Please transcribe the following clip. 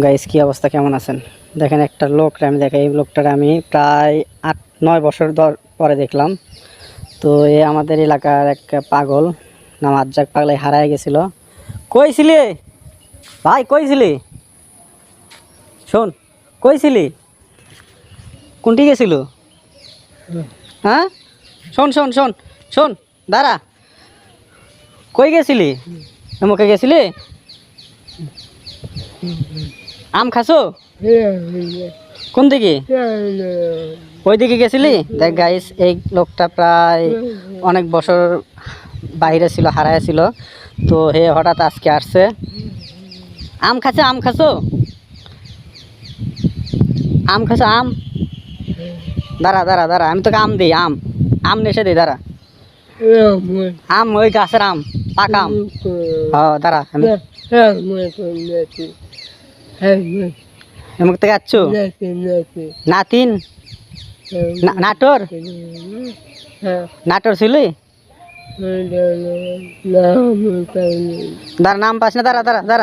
Guys কি অবস্থা? কেমন আছেন? দেখেন একটা লোক, আমি দেখে এই লোকটার আমি প্রায় আট, নয় বছর পরে দেখলাম। তো এ আমাদের এলাকার এক পাগল নাম আজ্জাক পাগলাই হারায় গেছিল। কইছিলি ভাই কইছিলি শোন কইছিলি কোনটি গেছিল? হ্যাঁ? শোন শোন শোন শোন, দাঁড়া। কই গেছিলি? মুখে গেছিলি? আম খাসো কোন দিকে? ওই দিকে গেছিলি? দেখ গাইস এই লোকটা প্রায় অনেক বছর বাইরে ছিল, হারায় ছিল। তো হে হঠাৎ আজকে আসছে। আম খাচ্ছে আম খাসো আম খাসো আম? দাঁড়া দাঁড়া দাঁড়া, আমি তোকে আম দিই, আম। আম নেশে দিই, দাঁড়া। আম, ওই গাছের আম, পাকা আম। হ্যাঁ দাঁড়া, আমি এমুক থেকে আচ্ছু নাতিন না- নাটোর নাটোর ছিলি দাঁড়া নাম পাস না দাঁড়া দাঁড়া দাঁড়া